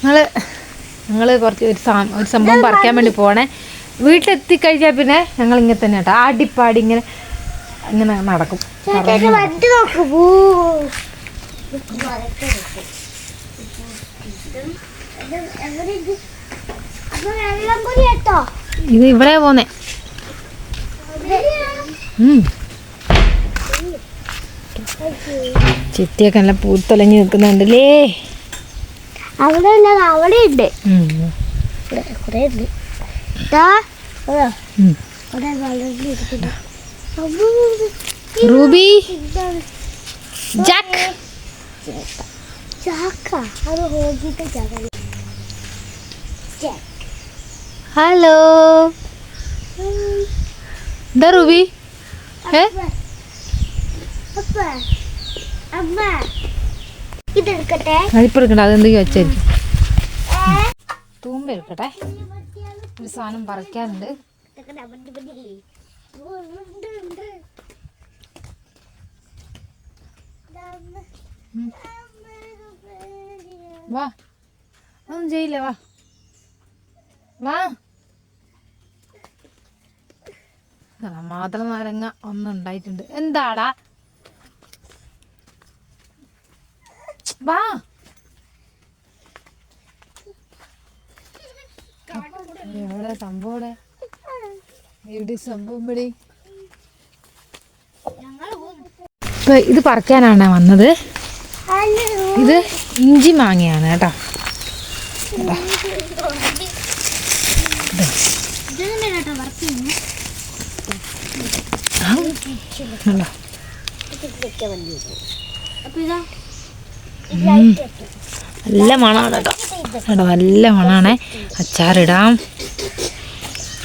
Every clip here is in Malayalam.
ഞങ്ങൾ ഞങ്ങൾ കുറച്ച് ഒരു സാ- ഒരു സംഭവം പറിക്കാൻ വേണ്ടി പോണേ. വീട്ടിലെത്തിക്കഴിഞ്ഞാൽ പിന്നെ ഞങ്ങൾ ഇങ്ങനെ തന്നെ കേട്ടോ. ആടിപ്പാടി ഇങ്ങനെ ഇങ്ങനെ നടക്കും. ഇത് ഇവിടെ പോന്നെ. ചെത്തിയൊക്കെ നല്ല പൂത്തൊലഞ്ഞ് നിൽക്കുന്നുണ്ടല്ലേ? അവിടെ അല്ല അവിടെ ഉണ്ട്. കുറേ ഉണ്ട്. റൂബി. ജാക്ക്. ഹലോ. എന്താ റൂബി? ഏ? അപ്പ. അമ്മ ഇതെടുക്കട്ടെ അതിപ്പോ എടുക്കണ്ട അതെന്തെങ്കിലും വെച്ചായിരിക്കും. തൂമ്പ എടുക്കട്ടെ. ഒരു സാധനം. വാ. ഒന്നും ചെയ്യില്ല വാ. വാ. ആ, മാതള നാരങ്ങ ഒന്നുണ്ടായിട്ടുണ്ട്. എന്താടാ? വാ. എവിടെ സംഭവം ഇവിടെ? സംഭവം ഇവിടെ? ഇപ്പൊ ഇത് പറക്കാനാണ് വന്നത്. ഇത് ഇഞ്ചി മാങ്ങയാണ് കേട്ടോ. കേട്ടോ വർക്ക് ചെയ്യുന്നു കണ്ടോ? അപ്പൊ ഇതാ നല്ല മണമാണ് കേട്ടോ. കേട്ടോ നല്ല മണമാണേ അച്ചാറിടാം.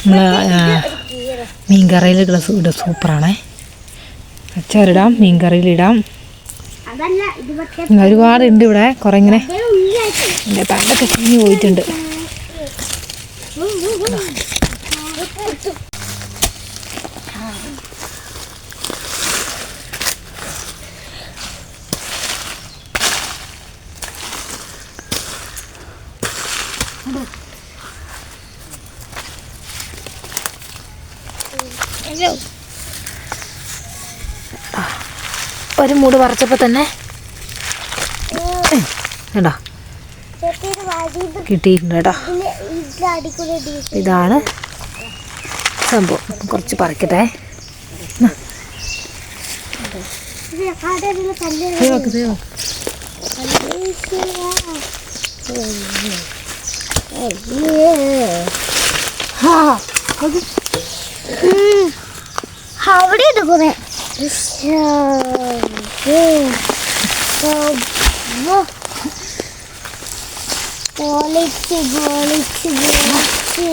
നമ്മൾ മീൻകറിയിൽ ഇട ഇട സൂപ്പറാണേ. അച്ചാറിടാം മീൻകറിയിലിടാം. ഒരുപാടുണ്ട് ഇവിടെ കുറേ ഇങ്ങനെ. പണ്ടൊക്കെ ചീഞ്ഞ് പോയിട്ടുണ്ട്. ഉം. ഒരു മൂട് പറിച്ചപ്പോൾ തന്നെ കിട്ടിയിട്ടുണ്ട്. ഇതാണ് സംഭവം കുറച്ച് പറിക്കട്ടെ ഇത് അവിടെ ഇതുപോലെ പൊളിച്ച് പൊളിച്ച് പൊളിച്ച്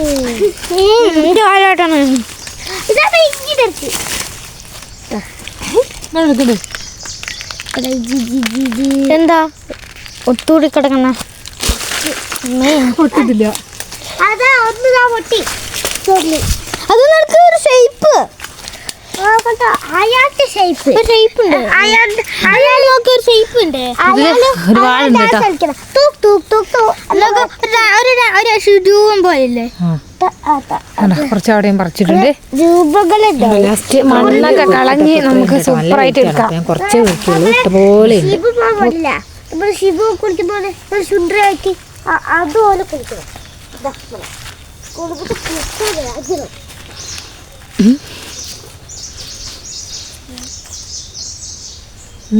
ഇതാണ് ഇങ്ങനെ എടുത്ത് ഇങ്ങനെ എടുക്കണ്ട്. എന്താ ഒത്തൂടി കിടക്കണ പൊട്ടിട്ടില്ല അതാ ഒന്ന് പൊട്ടി ചൊല്ലി ഒരു ഷേപ്പ് കുറച്ച് അവിടെയും പറിച്ചിട്ടുണ്ട്. ലാസ്റ്റ് മണ്ണൊക്കെ കളഞ്ഞ് നമുക്ക് സൂപ്പറായിട്ട് എടുക്കാം ഞാൻ കുറച്ചേ വെക്കുള്ളൂ ഇഷ്ടപോലെ ശിവ ഒരു സുന്ദരമാക്കി അതുപോലെ കുളിക്കണം ദാ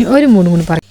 ഒരു മൂന്ന് മൂന്ന് പറ